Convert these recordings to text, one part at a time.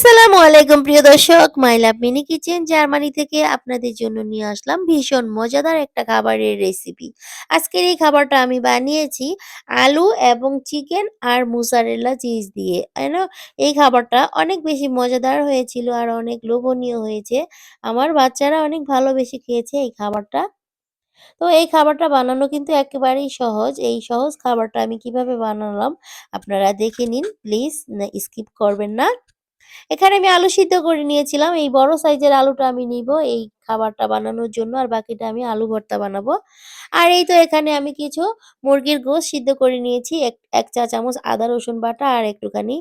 আসসালামু আলাইকুম প্রিয় দর্শক my love mini kitchen Germany থেকে আপনাদের জন্য নিয়ে আসলাম ভীষণ মজাদার একটা খাবারের রেসিপি আজকের এই খাবারটা আমি বানিয়েছি আলু এবং চিকেন আর মুসারেলা চিজ দিয়ে। এই খাবারটা অনেক বেশি মজাদার হয়েছিল আর অনেক লোভনীয় হয়েছে। আমার বাচ্চারা অনেক ভালোবেসে খেয়েছে এই খাবারটা। তো এই খাবারটা বানানো কিন্তু একেবারেই সহজ। এই সহজ খাবারটা আমি কীভাবে বানালাম আপনারা দেখে নিন। প্লিজ স্কিপ করবেন না। এখানে আমি আলু সিদ্ধ করে নিয়েছিলাম। এই বড় সাইজের আলুটা আমি নিব এই খাবারটা বানানোর জন্য। আর বাকিটা আমি আলু ভর্তা বানাবো। আর এই তো এখানে আমি কিছু মুরগির গোশ সিদ্ধ করে নিয়েছি। এক এক চা চামচ আদা রসুন বাটা আর একটুখানি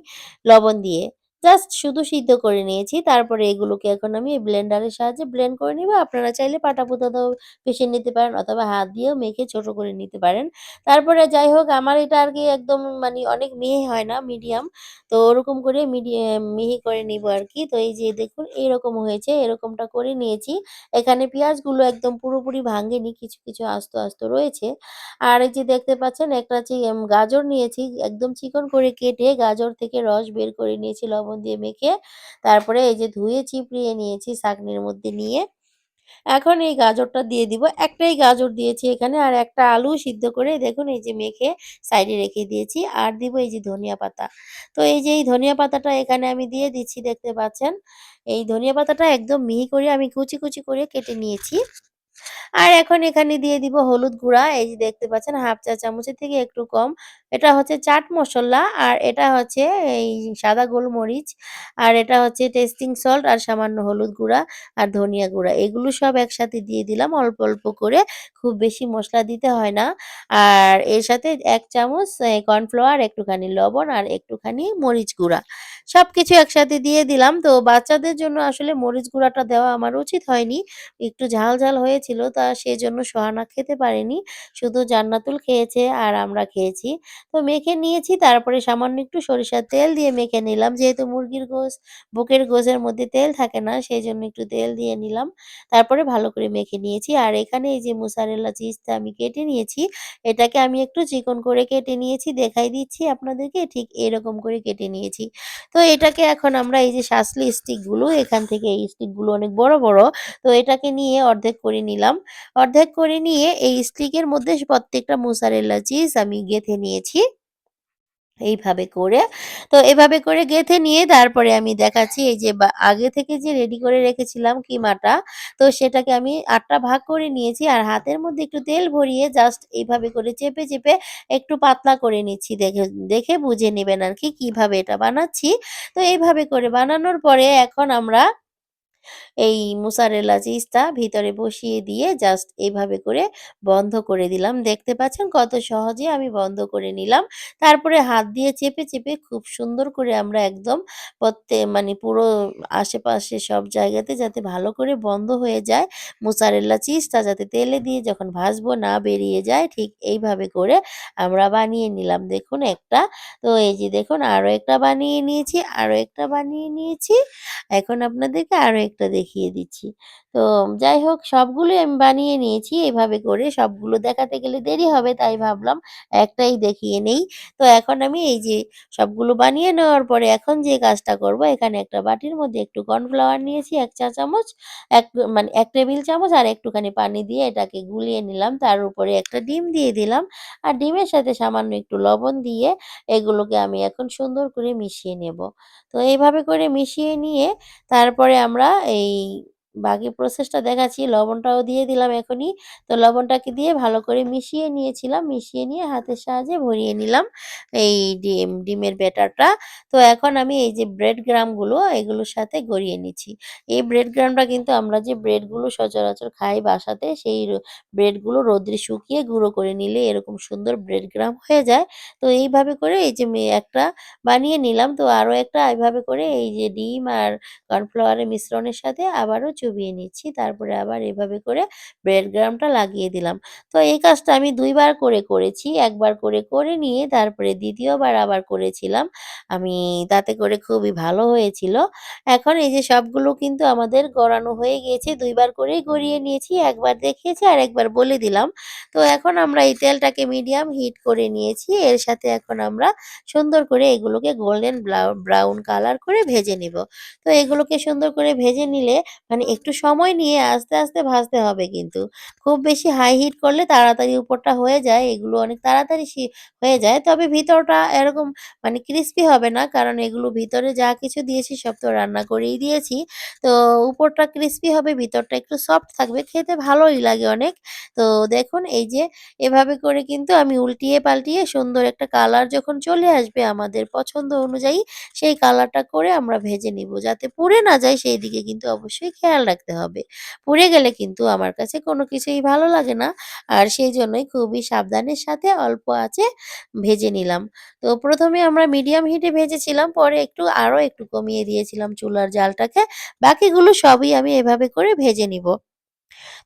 লবণ দিয়ে। জাস্ট শুধু সিদ্ধ করে নিয়েছি। তারপরে এগুলোকে এখন আমি এই ব্লেন্ডারের সাহায্যে ব্লেন্ড করে নিবো। আপনারা চাইলে পাটাপুতাতেও পিষে নিতে পারেন অথবা হাত দিয়েও মেখে ছোট করে নিতে পারেন। তারপরে যাই হোক আমার এটা আর কি একদম মানে অনেক মিহি হয় না মিডিয়াম। তো ওরকম করে মিডিয়া মিহি করে নিব আর কি তো এই যে দেখুন এরকম হয়েছে। এরকমটা করে নিয়েছি। এখানে পেঁয়াজগুলো একদম পুরোপুরি ভাঙেনি। কিছু, কিছু আস্ত, আস্ত রয়েছে। আর এই যে দেখতে পাচ্ছেন একটা এম গাজর নিয়েছি। একদম চিকন করে কেটে গাজর থেকে রস বের করে নিয়েছি লবণ দিয়ে মেখে। তারপরে এই যে ধুয়ে চিপড়িয়ে নিয়েছি ছাঁকনির মধ্যে নিয়ে। এখন এই গাজরটা দিয়ে দিব। একটাই গাজর দিয়েছি এখানে আর একটা আলু সিদ্ধ করে দেখুন এই যে মেখে সাইডে রেখে দিয়েছি। আর দিব এই যে ধনিয়া পাতা। তো এই যে এই ধনিয়া পাতাটা এখানে আমি দিয়ে দিচ্ছি দেখতে পাচ্ছেন। এই ধনিয়া পাতাটা একদম মিহি করে আমি কুচি, কুচি করে কেটে নিয়েছি। আর এখন এখানে দিয়ে দিব হলুদ গুঁড়া। এই যে দেখতে পাচ্ছেন হাফ চা চামচের থেকে একটু কম। এটা হচ্ছে চাট মশলা আর এটা হচ্ছে এই সাদা গোলমরিচ। আর এটা হচ্ছে টেস্টিং সল্ট আর সামান্য হলুদ গুঁড়া আর ধনিয়া গুঁড়া। এগুলো সব একসাথে দিয়ে দিলাম অল্প, অল্প করে। খুব বেশি মশলা দিতে হয় না। আর এর সাথে এক চামচ কর্নফ্লাওয়ার, একটুখানি লবণ আর একটুখানি মরিচ গুঁড়া। সবকিছু একসাথে দিয়ে দিলাম। তো বাচ্চাদের জন্য আসলে মরিচ গুঁড়াটা দেওয়া আমার উচিত হয়নি। একটু ঝাল, ঝাল হয়েছিল তা সেজন্য সোহানা খেতে পারেনি। শুধু জান্নাতুল খেয়েছে আর আমরা খেয়েছি। তো মেখে নিয়েছি তারপরে সামান্য একটু সরিষার তেল দিয়ে মেখে নিলাম। যেহেতু মুরগির গোস বুকের গোসের মধ্যে তেল থাকে না সেই জন্য একটু তেল দিয়ে নিলাম। তারপরে ভালো করে মেখে নিয়েছি। আর এখানে এই যে মোজারেলা চিজটা আমি কেটে নিয়েছি, এটাকে আমি একটু চিকন করে কেটে নিয়েছি। দেখাই দিচ্ছি আপনাদেরকে ঠিক এরকম করে কেটে নিয়েছি। তো এটাকে এখন আমরা এই যে সাসলি স্টিকগুলো এখান থেকে এই স্টিকগুলো অনেক বড়, বড়। তো এটাকে নিয়ে অর্ধেক করে নিলাম। অর্ধেক করে নিয়ে এই স্টিকের মধ্যে প্রত্যেকটা মোজারেলা চিজ আমি গেঁথে নিয়েছি। এইভাবে করে। তো এভাবে করে গেঁথে নিয়ে তারপরে আমি দেখাচ্ছি এই যে আগে থেকে যে রেডি করে রেখেছিলাম কিমাটা, তো সেটাকে আমি আটটা ভাগ করে নিয়েছি। আর হাতের মধ্যে একটু তেল ভরিয়ে জাস্ট এইভাবে করে চেপে, চেপে একটু পাতলা করে নিচ্ছি। দেখে দেখে বুঝে নেবেন আর কি কীভাবে এটা বানাচ্ছি। তো এইভাবে করে বানানোর পরে এখন আমরা এই মোজারেলা চিজটা ভিতরে বসিয়ে দিয়ে জাস্ট এভাবে করে বন্ধ করে দিলাম। দেখতে পাচ্ছেন কত সহজে আমি বন্ধ করে নিলাম। তারপরে হাত দিয়ে চেপে, চেপে খুব সুন্দর করে আমরা একদম প্রত্যে মানে পুরো আশেপাশে সব জায়গাতে যাতে ভালো করে বন্ধ হয়ে যায়। মোজারেলা চিজটা যাতে তেলে দিয়ে যখন ভাজবো না বেরিয়ে যায় ঠিক এইভাবে করে আমরা বানিয়ে নিলাম। দেখুন একটা। তো এই যে দেখুন আরও একটা বানিয়ে নিয়েছি, আরও একটা বানিয়ে নিয়েছি। এখন আপনাদেরকে আরও একটা দেখিয়ে দিচ্ছি। তো যাই হোক সবগুলো আমি বানিয়ে নিয়েছি এইভাবে করে। সবগুলো দেখাতে গেলে দেরি হবে, তাই ভাবলাম একটাই দেখিয়ে নেই। তো এখন আমি এই যে সবগুলো বানিয়ে নেওয়ার পরে এখন যে কাজটা করব, এখানে একটা বাটির মধ্যে একটু কর্নফ্লাওয়ার নিয়েছি, এক চা চামচ। এক মানে এক টেবিল চামচ আর একটুখানি পানি দিয়ে এটাকে গুলিয়ে নিলাম। তার উপরে একটা ডিম দিয়ে দিলাম। আর ডিমের সাথে সামান্য একটু লবণ দিয়ে এগুলোকে আমি এখন সুন্দর করে মিশিয়ে নেব। তো এইভাবে করে মিশিয়ে নিয়ে তারপরে আমরা এই বাকি প্রসেসটা দেখাচ্ছি। লবণটাও দিয়ে দিলাম এখনই। তো লবণটাকে দিয়ে ভালো করে মিশিয়ে নিয়েছিলাম। মিশিয়ে নিয়ে হাতের সাহায্যে ভরিয়ে নিলাম এই ডিম, ডিমের ব্যাটারটা। তো এখন আমি এই যে ব্রেড গ্রামগুলো এগুলোর সাথে গড়িয়ে নিচ্ছি। এই ব্রেড গ্রামটা কিন্তু আমরা যে ব্রেডগুলো সচরাচর খাই বাসাতে, সেই ব্রেডগুলো রোদ্রে শুকিয়ে গুঁড়ো করে নিলে এরকম সুন্দর ব্রেড গ্রাম হয়ে যায়। তো এইভাবে করে এই যে একটা বানিয়ে নিলাম। তো আরও একটা এভাবে করে এই যে ডিম আর কর্নফ্লাওয়ারের মিশ্রণের সাথে আবারও চুবিয়ে নিচ্ছি। তারপরে আবার এভাবে করে ব্রেড ক্রাম্বটা লাগিয়ে দিলাম। তো এই কাজটা আমি দুইবার করে করেছি। একবার করে, করে নিয়ে তারপরে দ্বিতীয়বার আবার করেছিলাম। আমি তাতে করে খুবই ভালো হয়েছিল। এখন এই যে সবগুলো কিন্তু আমাদের গড়ানো হয়ে গিয়েছে। ২ বার করেই গড়িয়ে নিয়েছি। একবার দেখিয়েছি আর একবার বলে দিলাম। তো এখন আমরা এই তেলটাকে মিডিয়াম হিট করে নিয়েছি। এর সাথে এখন আমরা সুন্দর করে এগুলোকে গোল্ডেন ব্রাউ ব্রাউন কালার করে ভেজে নিব। তো এগুলোকে সুন্দর করে ভেজে নিলে মানে একটু সময় নিয়ে আস্তে, আস্তে ভাজতে হবে কিন্তু। খুব বেশি হাই হিট করলে তাড়াতাড়ি উপরটা হয়ে যায়। এগুলো অনেক তাড়াতাড়ি হয়ে যায়। তবে ভিতরটা এরকম মানে ক্রিস্পি হবে না। কারণ এগুলো ভিতরে যা কিছু দিয়েছি সব তো রান্না করেই দিয়েছি। তো উপরটা ক্রিস্পি হবে, ভিতরটা একটু সফট থাকবে। খেতে ভালোই লাগে অনেক। তো দেখুন এই যে এভাবে করে কিন্তু আমি উল্টিয়ে পাল্টিয়ে সুন্দর একটা কালার যখন চলে আসবে আমাদের পছন্দ অনুযায়ী সেই কালারটা করে আমরা ভেজে নিব। যাতে পুড়ে না যায় সেই দিকে কিন্তু অবশ্যই খেয়াল রাখতে হবে। পুড়ে গেলে কিন্তু আমার কাছে কোনো কিছুই ভালো লাগে না। আর সেই জন্যই খুবই সাবধানের সাথে অল্প আছে ভেজে নিলাম। তো প্রথমে আমরা মিডিয়াম হিটে ভেজেছিলাম। পরে একটু আরও একটু কমিয়ে দিয়েছিলাম চুলার জালটাকে। বাকিগুলো সবই আমি এভাবে করে ভেজে নিব।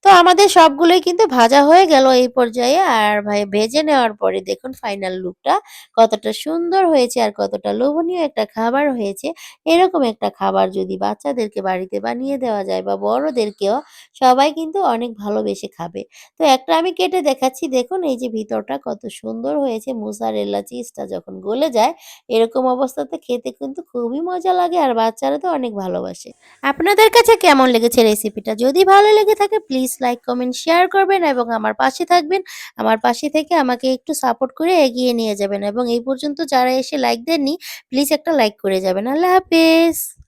তো আমাদের সবগুলোই কিন্তু ভাজা হয়ে গেল এই পর্যায়ে। আর ভাই, ভেজে নেওয়ার পরে দেখুন ফাইনাল লুকটা কতটা সুন্দর হয়েছে আর কতটা লোভনীয় একটা খাবার হয়েছে। এরকম একটা খাবার যদি বাচ্চাদেরকে বাড়িতে বানিয়ে দেওয়া যায় বা বড়দেরকেও সবাই কিন্তু অনেক ভালোবেসে খাবে। তো একটা আমি কেটে দেখাচ্ছি দেখুন এই যে ভিতরটা কত সুন্দর হয়েছে মোজারেলা চিজটা যখন গলে যায়, এরকম অবস্থাতে খেতে কিন্তু খুবই মজা লাগে আর বাচ্চারা তো অনেক ভালোবাসে। আপনাদের কাছে কেমন লেগেছে রেসিপিটা? যদি ভালো লেগে থাকে প্লিজ লাইক, কমেন্ট, শেয়ার করবেন এবং আমার পাশে থাকবেন। আমার পাশে থেকে আমাকে একটু সাপোর্ট করে এগিয়ে নিয়ে যাবেন এবং এই পর্যন্ত যারা এসে লাইক দেননি প্লিজ একটা লাইক করে যাবেন। আল্লাহ হাফেজ।